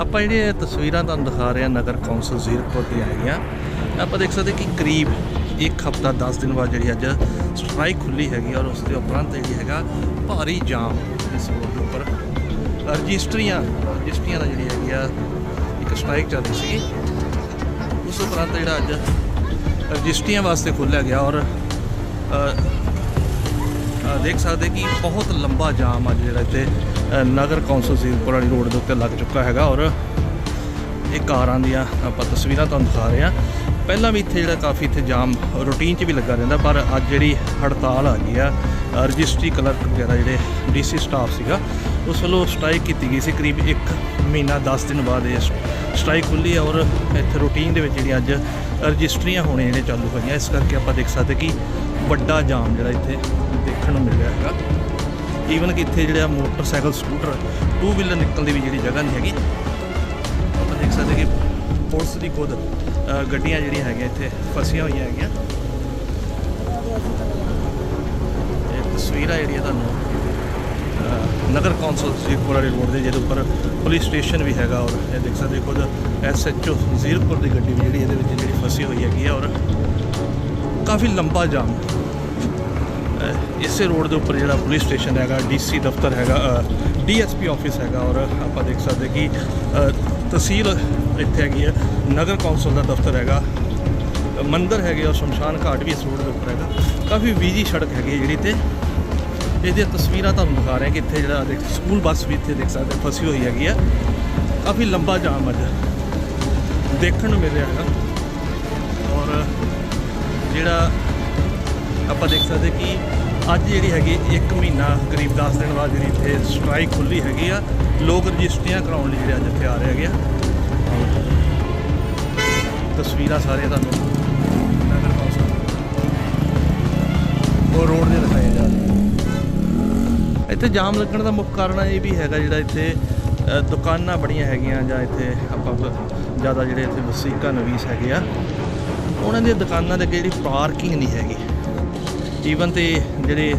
ਆਪਾਂ ਜਿਹੜੀਆਂ ਤਸਵੀਰਾਂ ਤੁਹਾਨੂੰ ਦਿਖਾ ਰਹੇ ਹਾਂ ਨਗਰ ਕੌਂਸਲ ਜ਼ੀਰਕਪੁਰ ਦੀਆਂ ਹੈਗੀਆਂ ਆਪਾਂ ਦੇਖ ਸਕਦੇ ਕਿ ਕਰੀਬ ਇੱਕ ਹਫਤਾ 10 ਦਿਨ ਬਾਅਦ ਜਿਹੜੀ ਅੱਜ ਸਟ੍ਰਾਈਕ ਖੁੱਲੀ ਹੈਗੀ ਔਰ ਉਸ ਦੇ ਉਪਰੰਤ ਜਿਹੜੀ ਹੈਗਾ ਭਾਰੀ ਜਾਮ ਇਸ ਰੋਡ ਦੇ ਉੱਪਰ। ਰਜਿਸਟਰੀਆਂ ਰਜਿਸਟਰੀਆਂ ਦਾ ਜਿਹੜੀ ਹੈਗੀ ਆ ਇੱਕ ਸਟ੍ਰਾਈਕ ਚੱਲਦੀ ਰਹੀ ਸੀ ਉਸ ਉਪਰੰਤ ਜਿਹੜਾ ਅੱਜ ਰਜਿਸਟਰੀਆਂ ਵਾਸਤੇ ਖੋਲ੍ਹਿਆ ਗਿਆ ਔਰ ਦੇਖ ਸਕਦੇ ਕਿ ਬਹੁਤ ਲੰਬਾ ਜਾਮ ਅੱਜ ਜਿਹੜਾ ਇੱਥੇ ਨਗਰ ਕੌਂਸਲ ਜ਼ੀਰਕਪੁਰ ਵਾਲੀ ਰੋਡ ਦੇ ਉੱਤੇ ਲੱਗ ਚੁੱਕਾ ਹੈਗਾ ਔਰ ਇਹ ਕਾਰਾਂ ਦੀਆਂ ਆਪਾਂ ਤਸਵੀਰਾਂ ਤੁਹਾਨੂੰ ਦਿਖਾ ਰਹੇ ਹਾਂ। ਪਹਿਲਾਂ ਵੀ ਇੱਥੇ ਜਿਹੜਾ ਕਾਫੀ ਇੱਥੇ ਜਾਮ, ਰੂਟੀਨ 'ਚ ਵੀ ਲੱਗਾ ਰਹਿੰਦਾ, ਪਰ ਅੱਜ ਜਿਹੜੀ ਹੜਤਾਲ ਆ ਗਈ ਆ ਰਜਿਸਟਰੀ ਕਲਰਕ ਵਗੈਰਾ ਜਿਹੜੇ ਡੀਸੀ ਸਟਾਫ ਸੀਗਾ, ਉਸ ਵੱਲੋਂ ਸਟ੍ਰਾਈਕ ਕੀਤੀ ਗਈ ਸੀ। ਕਰੀਬ 1 ਮਹੀਨਾ 10 ਦਿਨ ਬਾਅਦ ਇਹ ਸਟ੍ਰਾਈਕ ਖੁੱਲੀ ਹੈ ਔਰ ਇੱਥੇ ਰੂਟੀਨ ਦੇ ਵਿੱਚ ਜਿਹੜੀ ਅੱਜ ਰਜਿਸਟਰੀਆਂ ਹੋਣੇ ਜਿਹੜੇ ਚਾਲੂ ਹੋਈਆਂ, ਇਸ ਕਰਕੇ ਆਪਾਂ ਦੇਖ ਸਕਦੇ ਕਿ ਵੱਡਾ ਜਾਮ ਜਿਹੜਾ ਇੱਥੇ ਦੇਖਣ ਨੂੰ ਮਿਲ ਰਿਹਾ ਹੈਗਾ। ਈਵਨ ਕਿ ਇੱਥੇ ਜਿਹੜਾ ਮੋਟਰਸਾਈਕਲ, ਸਕੂਟਰ ਟੂ ਵੀਲਰ ਨਿਕਲਣ ਦੀ ਵੀ ਜਿਹੜੀ ਜਗ੍ਹਾ ਨਹੀਂ ਹੈਗੀ। ਆਪਾਂ ਦੇਖ ਸਕਦੇ ਕਿ ਪੁਲਿਸ ਦੀ ਖੁਦ ਗੱਡੀਆਂ ਜਿਹੜੀਆਂ ਹੈਗੀਆਂ ਇੱਥੇ ਫਸੀਆਂ ਹੋਈਆਂ ਹੈਗੀਆਂ। ਇਹ ਤਸਵੀਰਾਂ ਜਿਹੜੀਆਂ ਤੁਹਾਨੂੰ ਨਗਰ ਕੌਂਸਲ ਜ਼ੀਰਕਪੁਰ ਵਾਲੀ ਰੋਡ ਦੇ, ਜਿਹਦੇ ਉੱਪਰ ਪੁਲਿਸ ਸਟੇਸ਼ਨ ਵੀ ਹੈਗਾ ਔਰ ਇਹ ਦੇਖ ਸਕਦੇ ਖੁਦ ਐਸਐਚਓ ਜ਼ੀਰਪੁਰ ਦੀ ਗੱਡੀ ਵੀ ਜਿਹੜੀ ਇਹਦੇ ਵਿੱਚ ਜਿਹੜੀ ਫਸੀ ਹੋਈ ਹੈਗੀ ਹੈ ਔਰ ਕਾਫੀ ਲੰਬਾ ਜਾਮ। ਇਸੇ ਰੋਡ ਦੇ ਉੱਪਰ ਜਿਹੜਾ ਪੁਲਿਸ ਸਟੇਸ਼ਨ ਹੈਗਾ, ਡੀਸੀ ਦਫ਼ਤਰ ਹੈਗਾ ਡੀਐਸਪੀ ਆਫਿਸ ਹੈਗਾ ਔਰ ਆਪਾਂ ਦੇਖ ਸਕਦੇ ਕਿ ਤਹਿਸੀਲ ਇੱਥੇ ਹੈਗੀ ਹੈ, ਨਗਰ ਕੌਂਸਲ ਦਾ ਦਫ਼ਤਰ ਹੈਗਾ, ਮੰਦਰ ਹੈਗੇ ਔਰ ਸ਼ਮਸ਼ਾਨ ਘਾਟ ਵੀ ਇਸ ਰੋਡ ਦੇ ਉੱਪਰ ਹੈਗਾ। ਕਾਫੀ ਬਿਜ਼ੀ ਸੜਕ ਹੈਗੀ ਹੈ ਜਿਹੜੀ ਤੇ ਇਹਦੀਆਂ ਤਸਵੀਰਾਂ ਤੁਹਾਨੂੰ ਦਿਖਾ ਰਹੇ ਕਿ ਇੱਥੇ ਜਿਹੜਾ ਦੇਖ, ਸਕੂਲ ਬੱਸ ਵੀ ਇੱਥੇ ਦੇਖ ਸਕਦੇ ਫਸੀ ਹੋਈ ਹੈਗੀ ਆ ਕਾਫੀ ਲੰਬਾ ਜਾਮ ਅੱਜ ਦੇਖਣ ਨੂੰ ਮਿਲ ਰਿਹਾ ਹੈਗਾ। ਔਰ ਜਿਹੜਾ ਆਪਾਂ ਦੇਖ ਸਕਦੇ ਕਿ ਅੱਜ ਜਿਹੜੀ ਹੈਗੀ 1 ਮਹੀਨਾ ਕਰੀਬ 10 ਦਿਨ ਬਾਅਦ ਜਿਹੜੀ ਇੱਥੇ ਸਟ੍ਰਾਈਕ ਖੁੱਲੀ ਹੈਗੀ ਆ। ਲੋਕ ਰਜਿਸਟਰੀਆਂ ਕਰਾਉਣ ਲਈ ਜਿਹੜੇ ਅੱਜ ਇੱਥੇ ਆ ਰਹੇ ਹੈਗੇ ਆ। ਤਸਵੀਰਾਂ ਸਾਰੀਆਂ ਤੁਹਾਨੂੰ ਨਗਰ ਕੌਂਸਲ ਉਹ ਰੋਡ ਦੇ ਦਿਖਾਏ ਜਾ ਰਹੇ ਇੱਥੇ ਜਾਮ ਲੱਗਣ ਦਾ ਮੁੱਖ ਕਾਰਨ ਇਹ ਵੀ ਹੈਗਾ ਜਿਹੜਾ ਇੱਥੇ ਦੁਕਾਨਾਂ ਬੜੀਆਂ ਹੈਗੀਆਂ ਜਾਂ ਇੱਥੇ ਆਪਾਂ ਜ਼ਿਆਦਾ ਜਿਹੜੇ ਇੱਥੇ ਵਸੀਕਾ ਨਵੀਸ ਹੈਗੇ ਆ। ਉਹਨਾਂ ਦੀਆਂ ਦੁਕਾਨਾਂ ਦੇ ਅੱਗੇ ਜਿਹੜੀ ਪਾਰਕਿੰਗ ਨਹੀਂ ਹੈਗੀ। ਜੀਵਨ ਤੇ ਜਿਹੜੇ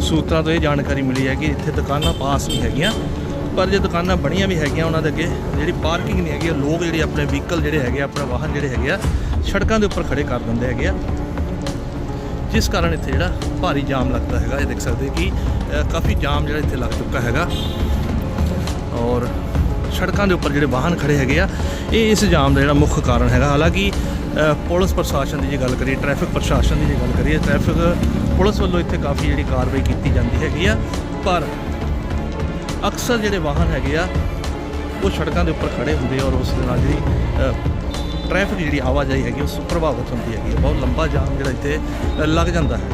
ਸੂਤਰਾਂ ਤੋਂ ਇਹ ਜਾਣਕਾਰੀ ਮਿਲੀ ਹੈ ਕਿ ਇੱਥੇ ਦੁਕਾਨਾਂ ਪਾਸ ਨਹੀਂ ਹੈਗੀਆਂ ਪਰ ਜੇ ਦੁਕਾਨਾਂ ਬਣੀਆਂ ਵੀ ਹੈਗੀਆਂ ਉਹਨਾਂ ਦੇ ਅੱਗੇ ਜਿਹੜੀ ਪਾਰਕਿੰਗ ਨਹੀਂ ਹੈਗੀ ਉਹ ਲੋਕ ਜਿਹੜੇ ਆਪਣੇ ਵਹੀਕਲ ਜਿਹੜੇ ਹੈਗੇ ਆ, ਆਪਣੇ ਵਾਹਨ ਜਿਹੜੇ ਹੈਗੇ ਆ ਸੜਕਾਂ ਦੇ ਉੱਪਰ ਖੜੇ ਕਰ ਦਿੰਦੇ ਹੈਗੇ ਆ। ਜਿਸ ਕਾਰਨ ਇੱਥੇ ਜਿਹੜਾ ਭਾਰੀ ਜਾਮ ਲੱਗਦਾ ਹੈਗਾ ਇਹ ਦੇਖ ਸਕਦੇ ਕਿ ਕਾਫੀ ਜਾਮ ਜਿਹੜਾ ਇੱਥੇ ਲੱਗ ਚੁੱਕਾ ਹੈਗਾ। ਔਰ ਸੜਕਾਂ ਦੇ ਉੱਪਰ ਜਿਹੜੇ ਵਾਹਨ ਖੜੇ ਹੈਗੇ ਆ ਇਹ ਇਸ ਜਾਮ ਦਾ ਜਿਹੜਾ ਮੁੱਖ ਕਾਰਨ ਹੈਗਾ। ਹਾਲਾਂਕਿ ਪੁਲਿਸ ਪ੍ਰਸ਼ਾਸਨ ਦੀ ਜੇ ਗੱਲ ਕਰੀਏ ਟ੍ਰੈਫਿਕ ਪ੍ਰਸ਼ਾਸਨ ਦੀ ਜੇ ਗੱਲ ਕਰੀਏ ਟ੍ਰੈਫਿਕ ਪੁਲਿਸ ਵੱਲੋਂ ਇੱਥੇ ਕਾਫੀ ਜਿਹੜੀ ਕਾਰਵਾਈ ਕੀਤੀ ਜਾਂਦੀ ਹੈਗੀ ਆ। ਪਰ ਅਕਸਰ ਜਿਹੜੇ ਵਾਹਨ ਹੈਗੇ ਆ ਉਹ ਸੜਕਾਂ ਦੇ ਉੱਪਰ ਖੜੇ ਹੁੰਦੇ ਆ ਔਰ ਉਸ ਦੇ ਨਾਲ ਜਿਹੜੀ ਅ, ਟ੍ਰੈਫਿਕ ਜਿਹੜੀ ਆਵਾਜਾਈ ਹੈਗੀ ਉਸ ਪ੍ਰਭਾਵਿਤ ਹੁੰਦੀ ਹੈਗੀ ਹੈ। ਬਹੁਤ ਲੰਬਾ ਜਾਮ ਜਿਹੜਾ ਇੱਥੇ ਲੱਗ ਜਾਂਦਾ ਹੈ।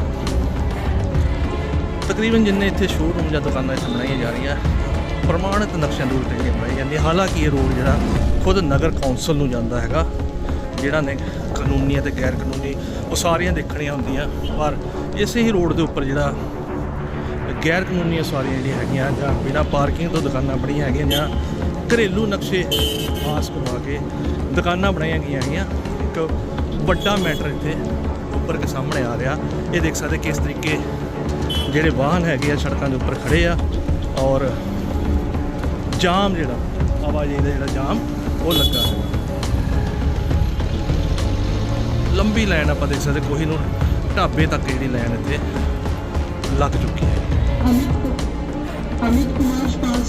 ਤਕਰੀਬਨ ਜਿੰਨੇ ਇੱਥੇ ਸ਼ੋਰੂਮ ਜਾਂ ਦੁਕਾਨਾਂ ਇੱਥੇ ਬਣਾਈਆਂ ਜਾ ਰਹੀਆਂ ਪ੍ਰਮਾਣਿਤ ਨਕਸ਼ਿਆਂ ਦੇ ਉਲਟ ਜਿਹੜੀਆਂ ਬਣਾਈਆਂ ਜਾਂਦੀਆਂ। ਹਾਲਾਂਕਿ ਇਹ ਰੋਡ ਜਿਹੜਾ ਖੁਦ ਨਗਰ ਕੌਂਸਲ ਨੂੰ ਜਾਂਦਾ ਹੈਗਾ। ਜਿਹੜਾ ਨੇ ਕਾਨੂੰਨੀ ਅਤੇ ਗੈਰ ਕਾਨੂੰਨੀ ਉਹ ਸਾਰੀਆਂ ਦੇਖਣੀਆਂ ਹੁੰਦੀਆਂ। ਪਰ ਇਸੇ ਹੀ ਰੋਡ ਦੇ ਉੱਪਰ ਜਿਹੜਾ ਗੈਰ ਕਾਨੂੰਨੀ ਸਵਾਰੀਆਂ ਜਿਹੜੀਆਂ ਹੈਗੀਆਂ, ਜਾਂ ਬਿਨਾਂ ਪਾਰਕਿੰਗ ਤੋਂ ਦੁਕਾਨਾਂ ਬਣੀਆਂ ਹੈਗੀਆਂ, ਜਾਂ ਘਰੇਲੂ ਨਕਸ਼ੇ ਪਾਸ ਕਰਵਾ ਕੇ ਦੁਕਾਨਾਂ ਬਣਾਈਆਂ ਗਈਆਂ ਹੈਗੀਆਂ। ਇੱਕ ਵੱਡਾ ਮੈਟਰ ਇੱਥੇ ਉੱਪਰ ਕੇ ਸਾਹਮਣੇ ਆ ਰਿਹਾ। ਇਹ ਦੇਖ ਸਕਦੇ ਕਿਸ ਤਰੀਕੇ ਜਿਹੜੇ ਵਾਹਨ ਹੈਗੇ ਆ ਸੜਕਾਂ ਦੇ ਉੱਪਰ ਖੜੇ ਆ, ਔਰ ਜਾਮ ਜਿਹੜਾ, ਆਵਾਜਾਈ ਦਾ ਜਿਹੜਾ ਜਾਮ, ਉਹ ਲੱਗਾ ਹੈ। ਲੰਬੀ ਲਾਈਨ ਆਪਾਂ ਦੇਖ ਸਕਦੇ ਕੋਈ ਨੂੰ ਢਾਬੇ ਤੱਕ ਜਿਹੜੀ ਲਾਈਨ ਇੱਥੇ ਲੱਗ ਚੁੱਕੀ ਹੈ। ਅਮਿਤ ਕੁਮਾਰ ਸਪਾਲ